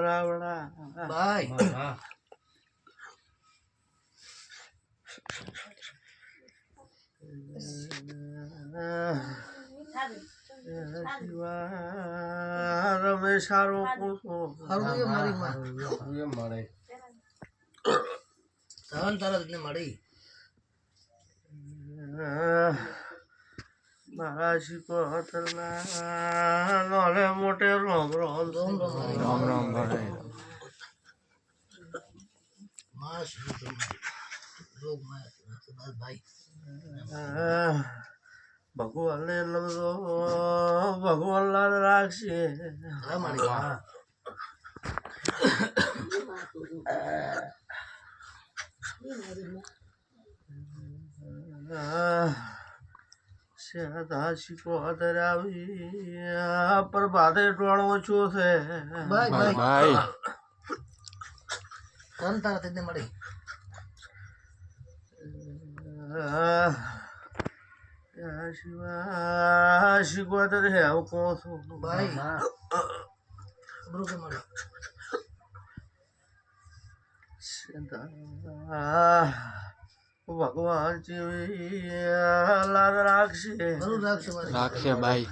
રાવણા ભાઈ રમેશ સારો પૂછો હારું તો એ મારી માં ધન તારા ને મળી હતરના નોલે મોટે રોમ રોમ રોમ રોમ. મારી રામ રામ ભાઈ માં શું તો રોગમાં બસ ભાઈ ભગવાન ને લમદો ભગવાન લાલ રાખશે. મારી શીખો અત્યારે આવી પ્રભાતે ટોણ ઓછો છે. ભાઈ ભાઈ. ધન તારા ને મળી? શિવા શીખો હે હેવ કહો છો. ભાઈ. બરોબર મળ્યો મળી ભગવાન રાખશે રાખશે ભાઈ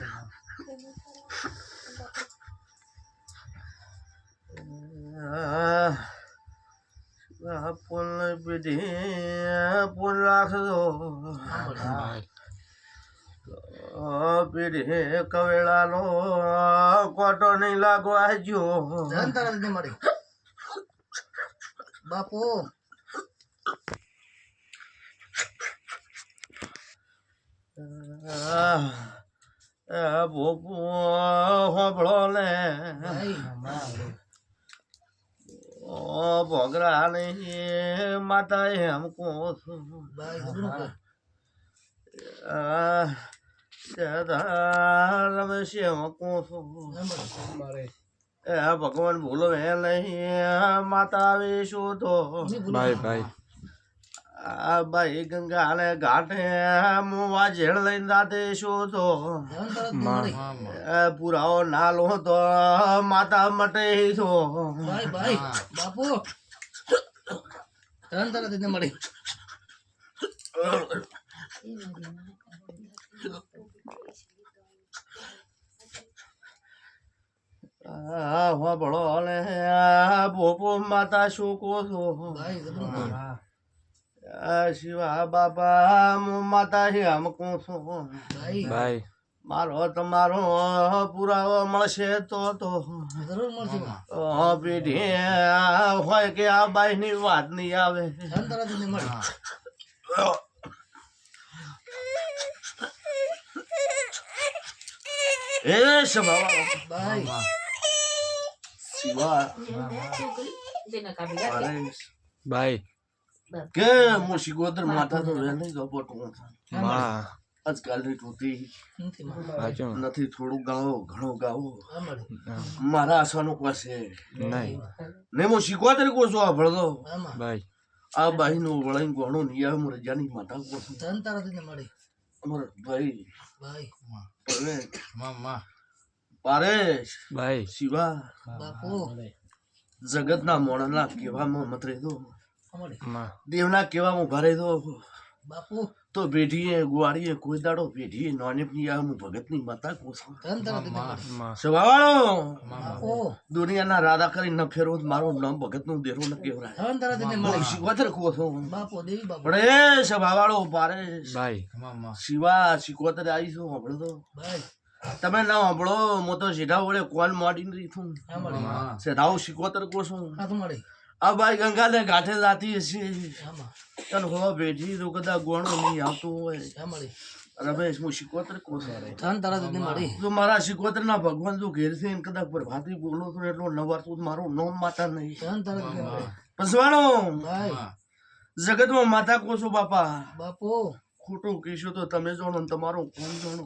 પીઢી પુલ રાખજો પીઢી કવેળાનો કોટો નહીં લાગવા જો બાપુ ભોપો હોબળો ને ભાઈ ભોગરા નહીં માતા એમ કહો રમેશ એમ કહો છું ભગવાન ભૂલો હે નહીં માતા આવી શું તો ભાઈ ભાઈ. આ ભાઈ ગંગા ને ઘાટે મુવા ઝેડ લઈને દાતે શું તો? તારા ને માં મળી એ પુરાવો નાલો તો માતા શિવા બાપા માતાજી માતા છે આમ કહું છું. ભાઈ. મારો તમારો પુરાવો મળશે તો તો. જરૂર મળશે. બા. પેઢી હોય કે આ બાઈ ની વાત નહીં આવે. એ શિવા. ભાઈ. કે હું. શિગોદર માતા તો વહેલી જ અપટું માં આજકાલની ટૂટી નથી થોડું ગાવો ઘણું ગાવો. મારા આશાનું પાસે નહીં. નહીં હું શીખવાતરી કહું છું આ ભળતો હા માં. ભાઈ. આ બાઈનું વળાઈ ઘણું નહીં આવે હું રજાની માતા કહું છું. ધન તારા ને મળી. અમારા ભાઈ. ભાઈ. પારેશ. ભાઈ. શિવા. બાપુ. જગતના મોણના કહેવામાં મત રહી કેવા હું ઘરે તો દેવના બાપુ. તો પેઢીએ ગુવાડીએ કોઈ દાડો નોનેપની આવે હું માતા તારા ને મળી માં સ્વભાવવાળો બાપુ. દુનિયાના રાધા કરી ન ફેરવો મારો નામ ભગતનું દેરો ન મળી. શિકોતર કહું છું. દેવી બાપુ. એ સ્વભાવવાળો ભાઈ શિવા શિકોતર આવી છું સાંભળો તો. ભાઈ. તમે ના સાંભળો હું તો સીધા વડે કોલ મોડીને રહી છું. હા મળી સીધાઓ શિકોતર કહું છું. હા તો મળી. આ ગંગાને ઘાટે જાતી હશે. હા માં. તને હવા બેઠી તો કદાચ ગોણો નહીં આવતું હોય. રમેશ હું શિકોતર છું ધન તારા ને મળી જો મારા શિકોતર ના ભગવાન જો ઘેર છે ને કદાચ પ્રભાતી બોલો તો એટલો નવાર તું મારું નોમ માતા નહીં. ધન તારા ને પસવાણો ભાઈ. જગતમાં માતા કોસો બાપા. બાપુ. ખોટું કહેશો તો તમે જાણો ને તમારો કોણ જાણો?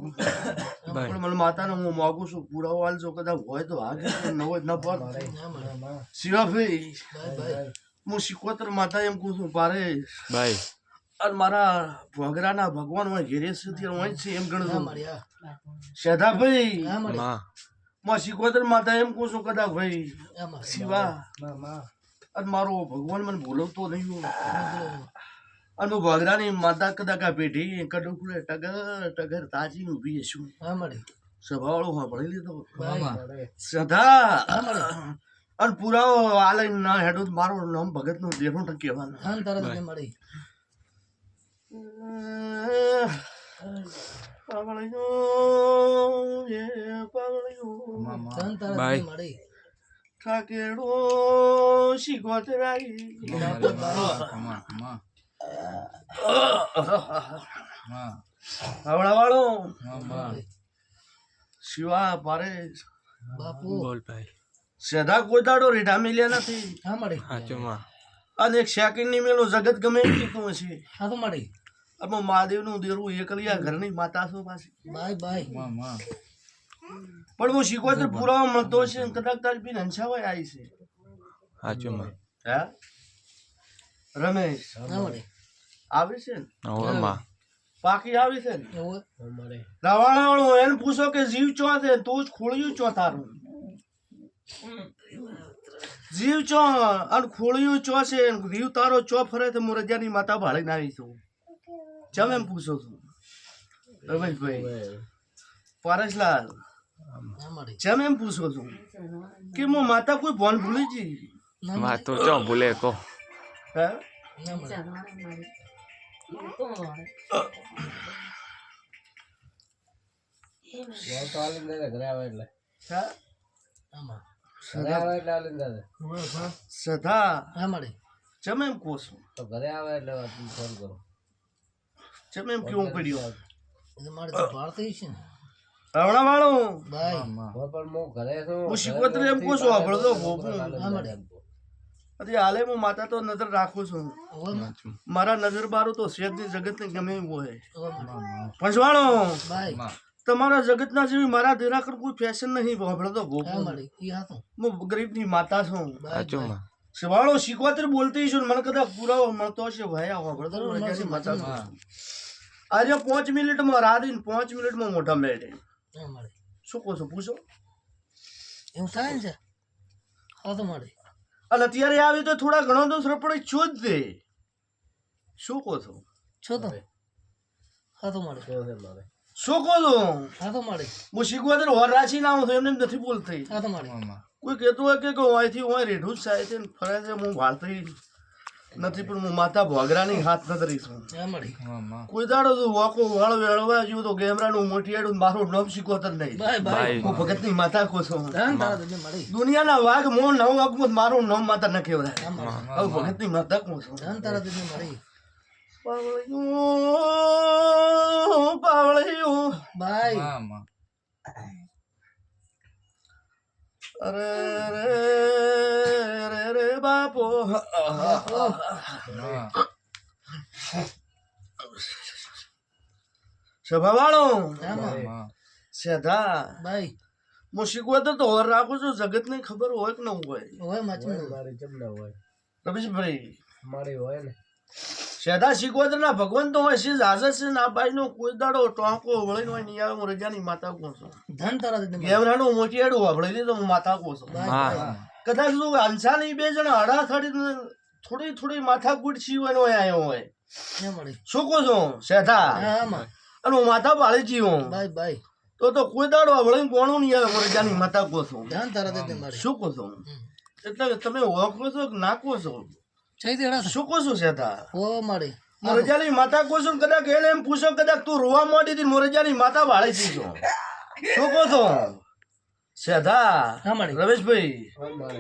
પણ મને માતાને હું માગું છું પુરાવો આલજો કદાચ હોય તો આગે ન હોય ન પર શિવાભાઈ ભાઈ ભાઈ હું શિકોતર માતા એમ કહું છું ભારે ભાઈ. અને મારા વગરાના ભગવાન હોય ઘેરે સુધી હોય છે એમ ગણજો શેધાભાઈ માં. શિકોતર માતા એમ કહું છું કદાચ ભાઈ. શિવા. અને મારો ભગવાન મને ભૂલવતો નહીં હોય. અને ભગરાની માતા કદાકા પેઢી કડુકડે ટગર ટગર તાજી ઊભી છું સભાવાળો સાંભળી લીધો. મળી. અને પુરાવો આલે ના હેડો મારો નામ ભગતનું દેવું ટક કહેવાનું હા ને તરત જ મળી. પાવળિયો એ પાવળિયો ને ભાઈ. મળી ઠાકેડો શીખોતરાઈ આવડા વાળો શિવા પારેશ બાપુ. બોલ ભાઈ. સેધા કોઈ દાડો રેઢા મેલ્યા નથી. હા મળી. સાચું માં અને એક સેકન્ડની મેલું જગત ગમે એમ કીધું હશે. હા તો મળી. અમે મહાદેવનું દેરું એકલિયા ઘરની માતા છો પાછી. Bye bye. પણ હું શીખવાતર પુરાવા મળતો હશે ને કદાચ તારી બી હંસાવાય આવી છે. સાચું માં હે? રમેશ. હા મળી. આવે છે ને? પાકી આવી છે ને? રવાણા વાળો એને પૂછો કે જીવ ચો છે તું જ ખોળ્યું ચો તારું? જીવ ચો અને ખોળ્યું ચો છે જીવ તારો ચો ફરે તો હું રજાની માતા ભાળીને આવી છું. ચમ એમ પૂછો છું? રમેશભાઈ. પરેશલાલ. ચમ એમ પૂછો છું? કે મો માતા કોઈ ભોન ભૂલી જી ના માં મળી તો ચો ભૂલે કો હે? મળી હે? ચમ એમ કહું છું આપડે એમ કેવું પડ્યું એટલે મારે તો ભારતી છે ને રવણા વાળો બાય હું શીખવતરી એમ કહું છું આપણે તો ભોગું હા મળી અરે હાલે હું માતા તો નજર રાખું છું. મારા નજર બારું તો શેઠની જગતને ગમે એવું હોય પંચવાણો તમારા જગતના જેવી મારા દેરાકર કોઈ ફેશન નહીં આપણે તો હા ગરીબની માતા છું. બાય સાચું માં શિવાળો શીખવાતર બોલતી છું મને કદાચ પુરાવો મળતો હશે. ભાઈ આવો આપણે તો બરોબર, રજાની મળશે, માતા. છું? આજે પાંચ મિનિટમાં રાધીને પાંચ મિનિટમાં મોઢા મેળે. શું કહો છો પૂછો? એવું થાય ને છે? હા તો મળી. અને અત્યારે આવી તો થોડા ઘણો તો સરપડે છો જ તે શું કહો છો? છો તો. હા તો મળી. શું કહો છો? હા તો મળી. હું શીખવા તો હોર રાશી ના હું એમને એમ નથી બોલતી. હા તો મળી. કોઈ કહેતું હોય કે કે હું અહીંથી હું રેઢું જ થાય છે ફરે છે હું વાળતી નથી પણ હું માતા ભોગરાની હાથ નથી છું. કોઈ દાડો તો વાકો વાળ વેળવા જેવું તો ગેમરાનું મોટિયાડું મારું નામ શીખવતર નહીં. Bye bye. ભાઈ હું ભગતની માતા કો છું દુનિયાના વાઘ મો નવ વાઘમાં મારું નામ માતા ન કહેવાય. હવે ભગત ભગતની માતા કો છું પાવળિયું પાવળિયું. બાય. અરે રે રે રે બાપો. સભાવાળો. સેધા ભાઈ હું શીખવા તો હોર રાખું છું જગત ને ખબર હોય કે ન હોય. ઓવે હોય. રમેશભાઈ. મારી હોય ના. ભગવાન તો હોય છે હાજર છે ના ભાઈ બાઈ નો કોઈ દાડો ટોંકો વળીને હોય નહીં આવે હું રજાની માતા કહું છું ધન તરત ગેવરા નું ગેમરાનું મોટિયાડું વાપરી લીધું હું માતા કહું છું કદાચ તું અંસાની બે જણ હડા થડી થોડી થોડી માથા કૂટ છીવાનો આવ્યો હોય શું કહું છો માં અને હું માથા પાળી જીવો બાય બાય તો તો કોઈ દાડો વળી કોણું નહીં આવે હું રજાની માતા કહો છું ધન તરત શું કહું છો? એટલે તમે ઓળખો છો કે ના કહો છો દેડા શું કહો છો શેઠા ઓ મારી મોરજાની માતા કહો છો ને કદાચ એને એમ પૂછો કદાચ તું રોવા માંડી હતી મોરજાની માતા વાળી દી છો શું કહો છો શેઠા રમેશભાઈ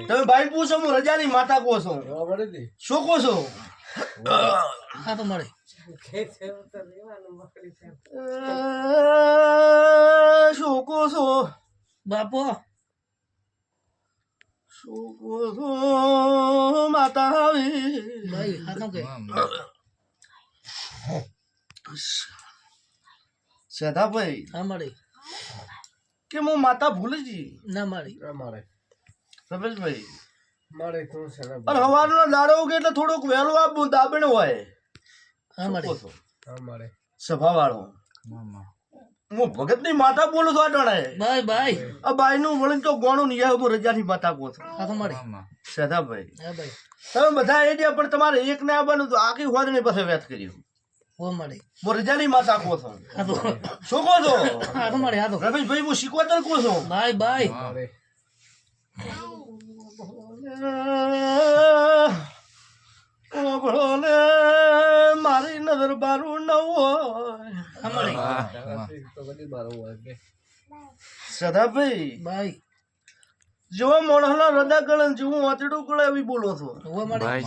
તમે ભાઈ પૂછો હું રજાની માતા કહો છો શું કહો છો હા તો મળે શું કહો છો બાપો શું કહો છો માતા આવી બાય હા તો કે સેધાભાઈ હા મળી કે હું માતા ભૂલી જી ના મારે રમેશભાઈ પણ હવાનો દાડો ઉગે એટલે થોડુંક વહેલું આપવું દાબણ હોય હા મળે હા કહો છો? અમારે સભા વાળો હું ભગતની માતા બોલું છું અટાણે ભાઈ ભાઈ આ બાઈ નું વળીને તો ગોણું નહીં આવ્યું હું રજાની માતા કહું છું. હા તો મળે. સદાભાઈ હા. ભાઈ તમે બધા એડિયા પણ તમારે એક ને આવવાનું તો આખી હોદની પાસે વ્યથ કર્યું ઓ મળે. હું રજાની માતા કહું છું. શું કહો છો? હા તો મળે હા તો. રમેશભાઈ હું શીખવાતર કહું છું. ભાઈ ભાઈ મારી નજર બારું ન હોય. મળે સદાભાઈ બાય જો મોણસના હૃદય ગળે જેવું વાતડું ગળે એવી બોલો છો. ઓ મળે. ભાઈ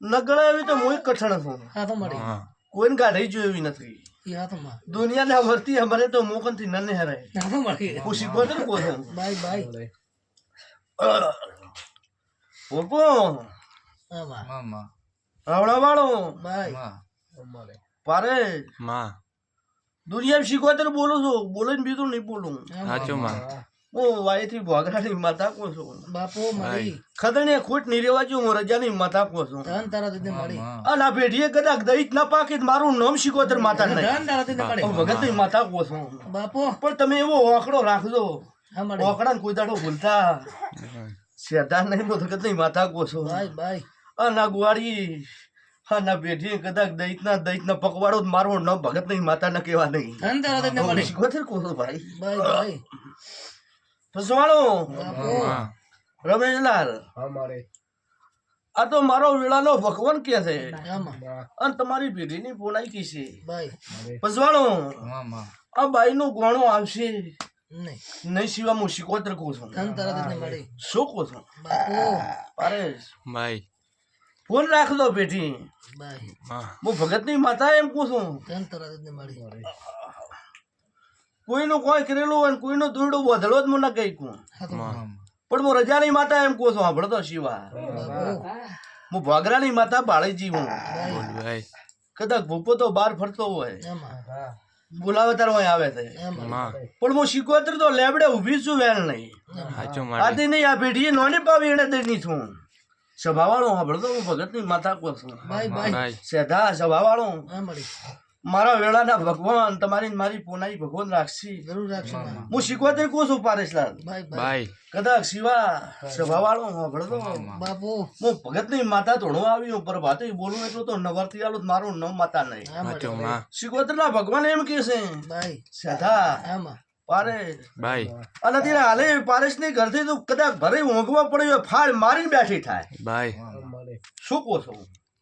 ન ગળે એવી તો હું કઠણ છું. હા તો મળે. કોઈને ગાઢી જો એવી નથી. એ હા તો માં દુનિયાના વર્તી અમારે તો મોકનથી નને હરે હા તો છું બાય બાય વાળો બાય પારે માં. દુનિયા શીખવાતર બોલું છું. બોલીને બીજું નહીં બોલું. સાચું માં. હું વાયથી ભોગરાની માથા કો છું. બાપો મારી ખદણે ખોટની રેવાજો હું રજાની માથા કો છું. ધન તારા દીને મળી. અને આ પેઢીએ કદાચ દઈત ના પાકે મારું નામ શીખોતર માથા નહીં. ધન તારા દીને મળી. હું ભગતની માથા કો છું. બાપો. પણ તમે એવો ઓકડો રાખજો. ઓકડા ને ઓકડા કોઈ દાડો ભૂલતા. સેધા નહીં ભગતની માથા કો છું. Bye bye. અને આ ગુવાડી હા ના પેઢીએ કદાચ દૈતના ના દઈત ના પકવાડો તો ન ભગત નહીં માતા ના કેવા નહીં. અંદર કહું છું ભાઈ? Bye bye. ફસવાળો રમેશલાલ. આ તો મારો વેળાનો ભગવાન કે છે. અને તમારી પેઢીની પોનાઈ કી છે પસવાણો આ બાઈનું ગોણો આવશે. નહીં. નહીં સિવા હું શીખોતર કહું છું. શું કહું છું? પરેશ ભાઈ ફોન રાખ દો માં હું. ભગતની માતા એમ કહું છું. કોઈનું કોઈ કરેલું હોય ને કોઈનું દોરડું વધેલો જ મને કહી કહું હા માં પણ હું રજાની માતા એમ કહું છું સાંભળો તો શિવા. હું ભાગરાની માતા બાળીજી હું. કદાચ ભૂપો તો બહાર ફરતો હોય. બોલાવે તારો અહીં આવે છે પણ હું શીખવાતર તો લેબડે ઊભી છું વેલ નહીં. આથી નહીં આ પેઢી નોની પાવી એને દઈ છું. સભાવાળો સાંભળતો હું ભગતની માતા કહું છું. સેધા સભાવાળો હા. મારા વેળાના ભગવાન તમારી મારી પોનાઈ ભગવાન રાખશી. જરૂર રાખશે હું શીખવાતર કહું છું પારેશલાલ ભાઈ કદાચ શિવા સભાવાળો સાંભળતો બાપુ. હું ભગતની માતા ધોણો આવી પર વાતે બોલું એટલું તો નવરથી આલું મારું નામ માતા નહીં. હા શીખોતરના ભગવાન એમ કે છે. સેધા પારેશ ભાઈ અને ત્યારે હાલે પારેશની ઘરથી તો કદાચ ભરે ઊંઘવા પડ્યો ફાળ મારીને બેઠી થાય. ભાઈ શું કહો છો?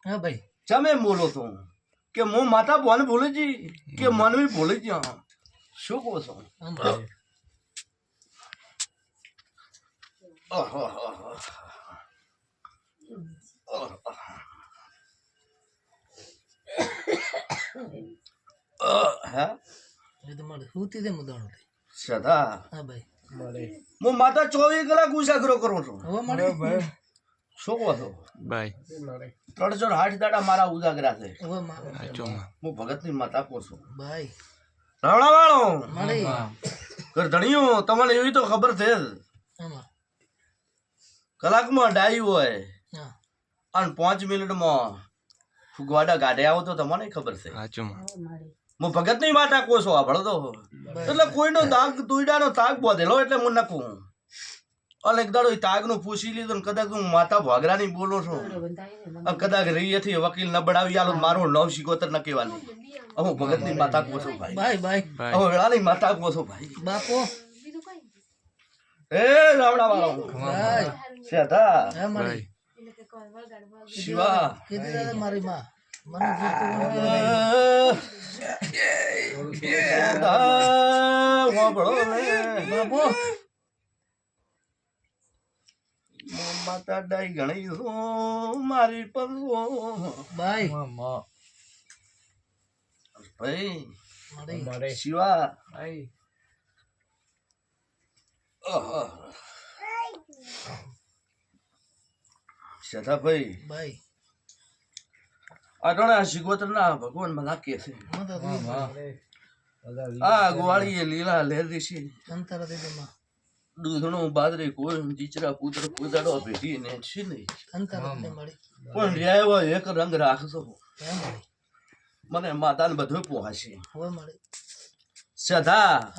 હા ભાઈ. તમે બોલો છો કે હું માતા બોને ભૂલી જી? કે મનવી ભૂલી જી? હા. શું કહો છો? હા તો મળે હુતી દે મુદાણો સદા હા ભાઈ. હું માતા ચોવીસ કલાક ઉજાગરો કરું છું. હવે મળે. શું કહો છો? ભાઈ ત્રણસો આઠ દાડા મારા ઉજાગરા છે. હવે માં સાચું હું ભગતની માતા કહું છું. ભાઈ રાવણા વાળો મળી. ધણીઓ તમને એવી તો ખબર છે જ. કલાકમાં ડાયું હોય. હા. અને પાંચ મિનિટમાં ફુગવાડા ગાડે આવો તો તમને ખબર છે. હું ભગતની માતા કહું છું સાંભળો તો. એટલે કોઈનો દાગ તુયડાનો તાગ બોધેલો એટલે હું નકું. અને એક દાડો તાગનું પૂછી લીધું ને કદાચ હું માતા ભાગરાની બોલો છું. કદાચ રહીએથી વકીલ ન બડાવી આલો મારું નવ શિકોતર ન કહેવાની. હું ભગતની માતા કોસો ભાઈ ભાઈ. Bye bye. ભાઈ હું વેળાની માતા કોસો ભાઈ. બાપો. એ રાવડા વાળો ભાઈ શિવા. કીધી મારી માં. માતા ડાઈ ગણી છું મારી પર ભાઈ મળી શિવા સદા ભાઈ બાય અટણા શિકોતર ના ભગવાન મને કે છે. આ ગોવાળીએ લીલા. લેરી છે. દૂધણું બાદરી કોઈ ચીચરા પુત્ર કુદાડો ભેટી ને. છે મળી. પણ રહ્યા એક રંગ રાખશો મને માતાને બધું મળે. સદા